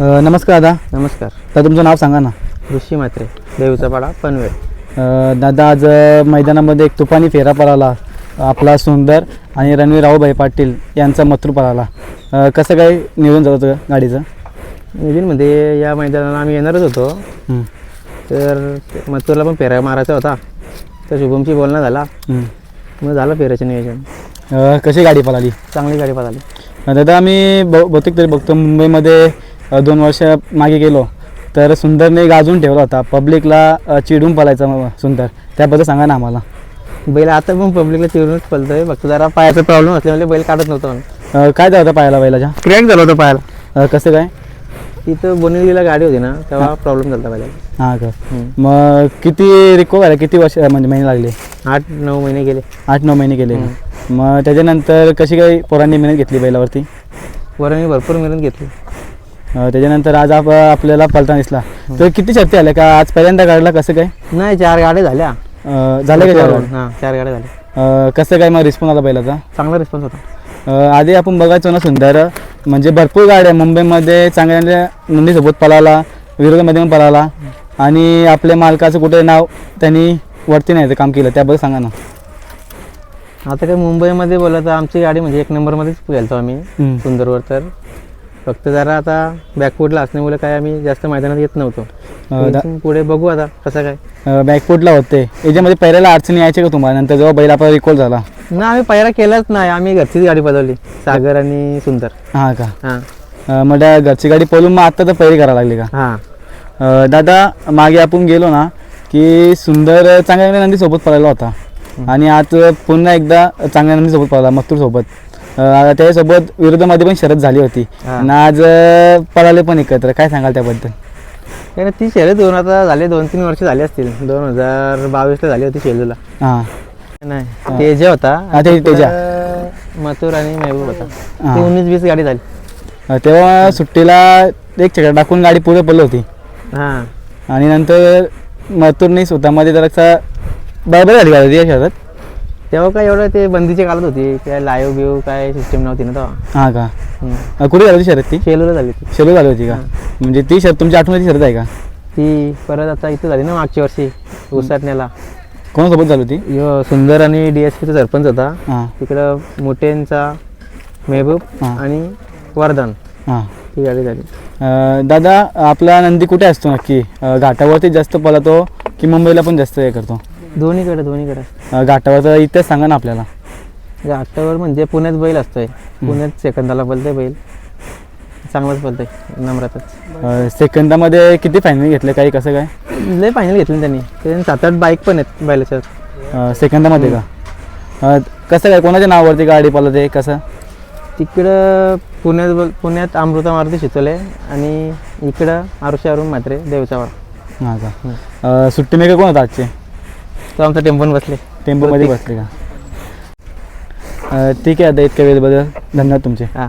अ, नमस्कार दादा. नमस्कार. तर तुमचं नाव सांगा ना. ऋषी म्हात्रे देऊचा पाडा पनवेल. अ, दादा आज अ, मैदानामध्ये एक तुफानी फेरा पळाला. आपला सुंदर आणि रणवीर रावभाई पाटील यांचा मथुर पळाला. अ, कसं काय नियोजन झालं होतं गाडीचं? नितीनमध्ये या मैदानाला आम्ही येणारच होतो. तर मथुरला पण फेऱ्या मारायचा होता. तर शुभमची बोलणं झाला. मग झालं फेऱ्याचं नियोजन. अ, कशी गाडी पळाली? चांगली गाडी पळाली. दादा आम्ही ब बहुतेक तरी बघतो मुंबईमध्ये दोन वर्ष मागे गेलो. तर सुंदरने गाजून ठेवला होता. पब्लिकला चिडून पळायचा म- सुंदर. त्याबद्दल सांगा ना आम्हाला. बैल आता पण पब्लिकला चिरूनच पळतोय फक्त जरा पायाचा प्रॉब्लेम असल्यामुळे बैल काढत नव्हता काय झालं होतं पायाला बैलाच्या? क्रॅक झाला होता पायाला. कसं काय? तिथं बोनिवलीला गाडी होती ना तेव्हा प्रॉब्लेम झाला बैला हां का? मग किती रिकवर व्हायला किती वर्ष म्हणजे महिने लागले? आठ नऊ महिने गेले. आठ नऊ महिने गेले मग त्याच्यानंतर कशी काही पोरांनी मेहनत घेतली बैलावरती? वरांनी भरपूर मेहनत घेतली. त्याच्यानंतर आज आप आपल्याला पलताना दिसला. तर किती शर्ती आल्या? का आज पहिल्यांदा काढला कसं काय? नाही चार गाड्या झाल्या. अं, झालं का चार हां चार गाड्या झाल्या. अं, कसं काय मग रिस्पॉन्स आला बैलाचा चांगला रिस्पॉन्स होता. अं, आधी आपण बघायचो ना सुंदर म्हणजे भरपूर गाड्या मुंबईमध्ये चांगल्या नंदीसोबत पळाला विरोधामध्ये पण पळाला. आणि आपल्या मालकाचं कुठे नाव त्यांनी वरती नाही काम केलं त्याबद्दल सांगा ना. आता काय मुंबईमध्ये तर आमची गाडी म्हणजे एक नंबरमध्येच गेलतो आम्ही हम्म. सुंदरवर तर. फक्त जरा आता बॅकफूटला असल्यामुळे काय आम्ही जास्त मैदानात येत नव्हतो. दा- पुढे बघू आता कसं काय. बॅकफुटला होते. याच्यामध्ये पहिल्याला अडचणी यायच्या का तुम्हाला? नंतर जेव्हा बैल आपला रिकॉल झाला. ना आम्ही पहिला केलाच नाही. आम्ही घरचीच गाडी बदलली सागर आणि सुंदर. हां का? हां. अं, मग त्या घरची गाडी पळून मग आत्ता तर पहिली करायला लागली का? हां. अं, दादा मागे आपण गेलो ना की सुंदर चांगल्या नंदीसोबत पळाला होता. आणि आज पुन्हा एकदा चांगल्या नंदीसोबत पळाला मथुरसोबत. अं, त्याच्यासोबत विरोधामध्ये पण शरद झाली होती. हा. आणि आज अं, पळाले पण एकत्र. काय सांगाल त्याबद्दल? ती शर्यत दोन आता झाले दोन तीन वर्ष झाली असतील. दोन हजार बावीसला झाली होती शेलूला. हां. नाही तेजा होता. हा, ते- तेजा. पुढं मथुर आणि महबूब होता. हां. ती उन्नीस वीस गाडी झाली. अं, तेव्हा सुट्टीला एक चक्र टाकून गाडी पुढे पडली होती. हां. आणि नंतर मथुरने स्वतःमध्ये जरासा बरोबर झाली गाडी या शहरात तेव्हा काय एवढं ते बंदीचे काढत होती. काय लाईव्ह बिव काय सिस्टम नव्हती ना तेव्हा. हां का? हम्म. अं, कुठे झाली होती शर्यत ती? शेलूला झाली ती शेलू झाली होती का? म्हणजे ती शर्यत तुमच्या आठवणीची शर्यत आहे का? ती परत आता इथं झाली ना मागच्या वर्षी उसाटण्याला कोणासोबत झाली होती? यो सुंदर आणि डी एस पीचा सरपंच होता. हां. तिकडं मोठेंचा मेहबूब हां. आणि वरदान. हां. ती गाडी झाली. अं, दादा आपला नंदी कुठे असतो नक्की? अं, घाटावरती जास्त पळतो की मुंबईला पण जास्त हे करतो? दोन्हीकडे दोन्हीकडे. अं, घाटावर तर इथेच सांगा ना आपल्याला. घाटावर म्हणजे पुण्यात बैल असतोय. पुण्यात सेकंदाला बोलतोय बैल. चांगलाच बोलतोय नम्रातच. अं, सेकंदामध्ये किती फायनल घेतले काही कसं काय? लय फायनल घेतली त्यांनी. ते सात आठ बाईक पण आहेत बैलाच्या अं, सेकंदामध्ये का? अं, कसं काय कोणाच्या नावावरती गाडी पळते कसं? तिकडं पुण्यात बोल पुण्यात अमृता मारुती शिचोले आणि इकडं आरुषी अरुण म्हात्रे देवचावाड हां का? अं, सुट्टी मेकर कोण होता आजचे? तो आमचा टेम्पोन बसले. टेम्पोमध्ये बसले का? अं, ठीक आहे आता इतक्या वेळेबद्दल धन्यवाद तुमचे. हां.